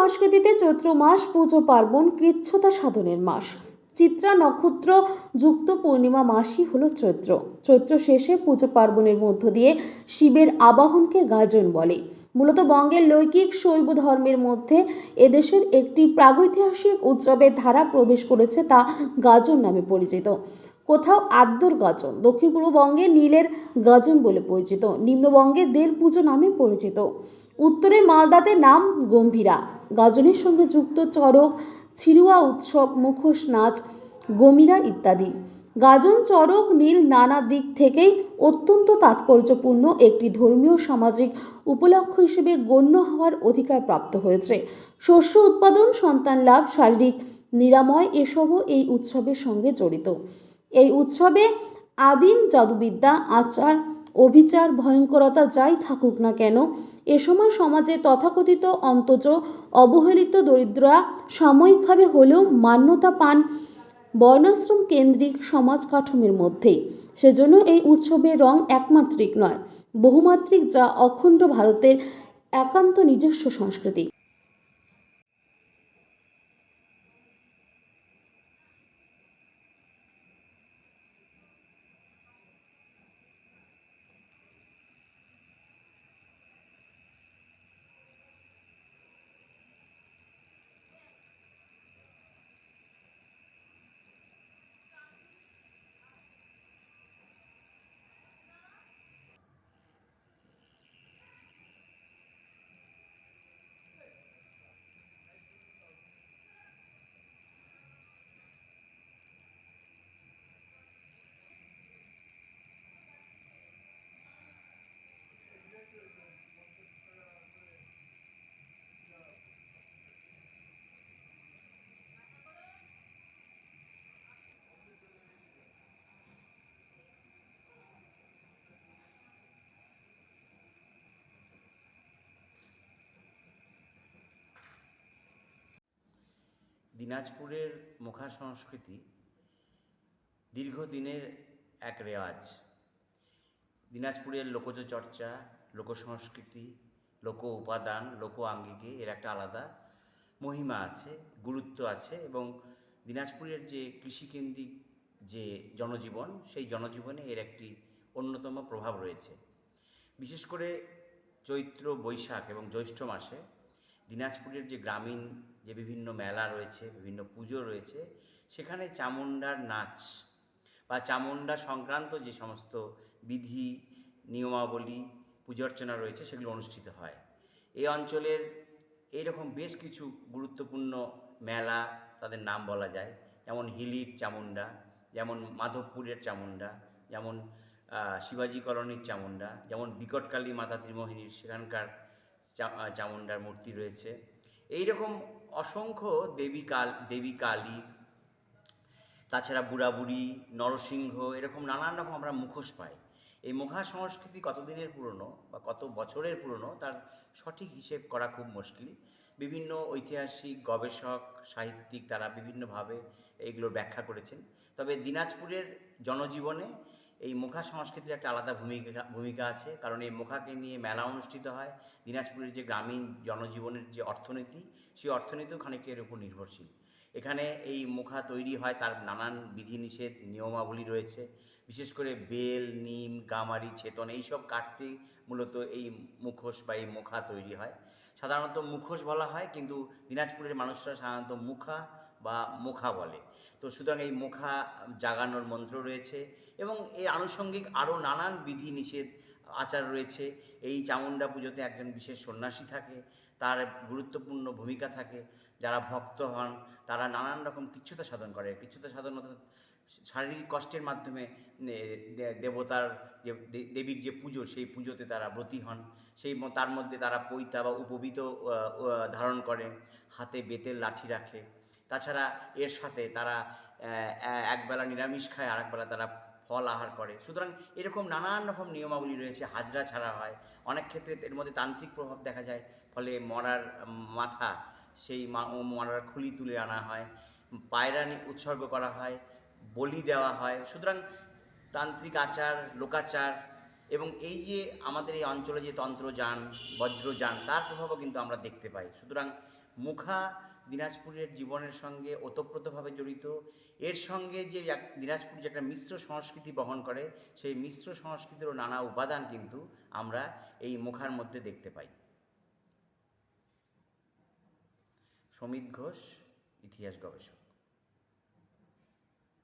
সংস্কৃতিতে চৈত্র মাস, পুজো পার্বণ কৃচ্ছতা সাধনের মাস। চিত্রা নক্ষত্র যুক্ত পূর্ণিমা মাসই হলো চৈত্র। চৈত্র শেষে পুজো পার্বণের মধ্য দিয়ে শিবের আবাহনকে গাজন বলে। মূলত বঙ্গের লৈকিক শৈব ধর্মের মধ্যে এদেশের একটি প্রাগৈতিহাসিক উৎসবের ধারা প্রবেশ করেছে তা গাজন নামে পরিচিত। কোথাও আদ্যর গাজন, দক্ষিণ পূর্ববঙ্গে নীলের গাজন বলে পরিচিত। নিম্নবঙ্গে দের পুজো নামে পরিচিত। উত্তরের মালদাতে নাম গম্ভীরা। গাজনের সঙ্গে যুক্ত চড়ক ছিরুয়া উৎসব, মুখোশ নাচ, গমিরা ইত্যাদি। গাজন চড়ক নীল নানা দিক থেকেই অত্যন্ত তাৎপর্যপূর্ণ একটি ধর্মীয় সামাজিক উপলক্ষ হিসেবে গণ্য হওয়ার অধিকার প্রাপ্ত হয়েছে। শস্য উৎপাদন, সন্তান লাভ, শারীরিক নিরাময় এসবও এই উৎসবের সঙ্গে জড়িত। এই উৎসবে আদিম জাদুবিদ্যা, আচার অবিচার, ভয়ঙ্করতা যাই থাকুক না কেন, এ সময় সমাজে তথাকথিত অন্তজ অবহেলিত দরিদ্ররা সাময়িকভাবে হলেও মান্যতা পান বর্ণাশ্রম কেন্দ্রিক সমাজ কাঠামোর মধ্যেই সেজন্য এই উৎসবের রং একমাত্রিক নয়, বহুমাত্রিক যা অখণ্ড ভারতের একান্ত নিজস্ব সংস্কৃতি। দিনাজপুরের মুখা সংস্কৃতি দীর্ঘদিনের এক রেওয়াজ। দিনাজপুরের লোকজ চর্চা লোকসংস্কৃতি, লোক উপাদান, লোক আঙ্গিকে এর একটা আলাদা মহিমা আছে, গুরুত্ব আছে এবং দিনাজপুরের যে কৃষিকেন্দ্রিক যে জনজীবন, সেই জনজীবনে এর একটি অন্যতম প্রভাব রয়েছে। বিশেষ করে চৈত্র বৈশাখ এবং জ্যৈষ্ঠ মাসে দিনাজপুরের যে গ্রামীণ যে বিভিন্ন মেলা রয়েছে, বিভিন্ন পুজো রয়েছে, সেখানে চামুণ্ডার নাচ বা চামুণ্ডা সংক্রান্ত যে সমস্ত বিধি, নিয়মাবলী পূজার্চনা রয়েছে, সেগুলো অনুষ্ঠিত হয়। এই অঞ্চলের এইরকম বেশ কিছু গুরুত্বপূর্ণ মেলা তাদের নাম বলা যায়। যেমন হিলির চামুণ্ডা, যেমন মাধবপুরের চামুণ্ডা, যেমন শিবাজি কলোনির চামুণ্ডা, যেমন বিকটকালী মাতা ত্রিমোহিনীর সেখানকার চামুণ্ডার মূর্তি রয়েছে। এই রকম অসংখ্য দেবী কাল, দেবী কালী, তাছাড়া বুড়াবুড়ি, নরসিংহ, এরকম নানান রকম আমরা মুখোশ পাই। এই মুখা সংস্কৃতি কতদিনের পুরনো বা কত বছরের পুরনো তার সঠিক হিসেব করা খুব মুশকিল। বিভিন্ন ঐতিহাসিক, গবেষক, সাহিত্যিক তারা বিভিন্নভাবে এইগুলোর ব্যাখ্যা করেছেন। তবে দিনাজপুরের জনজীবনে এই মুখা সংস্কৃতির একটা আলাদা ভূমিকা ভূমিকা আছে। কারণ এই মুখাকে নিয়ে মেলা অনুষ্ঠিত হয়। দিনাজপুরের যে গ্রামীণ জনজীবনের যে অর্থনীতি, সেই অর্থনীতিও খানিকটা এর উপর নির্ভরশীল। এখানে এই মুখা তৈরি হয়, তার নানান বিধিনিষেধ, নিয়মাবলী রয়েছে। বিশেষ করে বেল, নিম, গামারি ছেতন এইসব কাটতে মূলত এই মুখোশ বা এই মুখা তৈরি হয়। সাধারণত মুখোশ বলা হয়, কিন্তু দিনাজপুরের মানুষরা সাধারণত মুখা বা মুখা বলে। তো সুতরাং এই মুখা জাগানোর মন্ত্র রয়েছে এবং এই আনুষঙ্গিক আরও নানান বিধি নিষেধ আচার রয়েছে। এই চামুণ্ডা পুজোতে একজন বিশেষ সন্ন্যাসী থাকে, তার গুরুত্বপূর্ণ ভূমিকা থাকে। যারা ভক্ত হন, তারা নানান রকম কিচ্ছুতা সাধন করে। কিচ্ছুতা সাধন অর্থাৎ শারীরিক কষ্টের মাধ্যমে দেবতার যে দেবীর যে পুজো, সেই পুজোতে তারা ব্রতী হন। সেই তার মধ্যে তারা পৈতা বা উপবিত ধারণ করে। হাতে বেতের লাঠি রাখে। তাছাড়া এর সাথে তারা একবেলা নিরামিষ খায় আর একবেলা তারা ফল আহার করে। সুতরাং এরকম নানান রকম নিয়মাবলী রয়েছে, হাজরা ছাড়া হয়। অনেক ক্ষেত্রে এর মধ্যে তান্ত্রিক প্রভাব দেখা যায়, ফলে মরার মাথা সেই মরার খুলি তুলে আনা হয়। পায়রা উৎসর্গ করা হয়, বলি দেওয়া হয়। সুতরাং তান্ত্রিক আচার, লোকাচার এবং এই যে আমাদের এই অঞ্চলে যে তন্ত্রযান, বজ্রযান, তার প্রভাবও কিন্তু আমরা দেখতে পাই। সুতরাং মুখা দিনাজপুরের জীবনের সঙ্গে ওতপ্রোতভাবে জড়িত। এর সঙ্গে যে দিনাজপুর যে একটা মিশ্র সংস্কৃতি বহন করে, সেই মিশ্র সংস্কৃতিরও নানা উপাদান কিন্তু আমরা এই মুখার মধ্যে দেখতে পাই। সমিত ঘোষ, ইতিহাস গবেষক।